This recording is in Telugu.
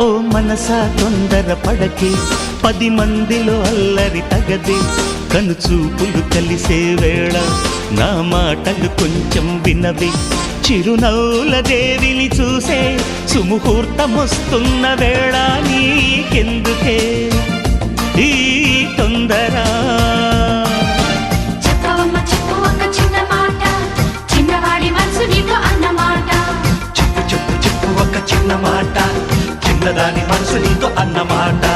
ఓ మనసా తొందర పడకి. పది మందిలో అల్లరి తగది. కను చూపులు కలిసే వేళ నా మాటలు కొంచెం వినవి. చిరునవ్వుల దేవిని చూసే సుముహూర్తమొస్తున్న వేళ నీకెందు చిన్నదాని మనసు నీతో అన్నమాట.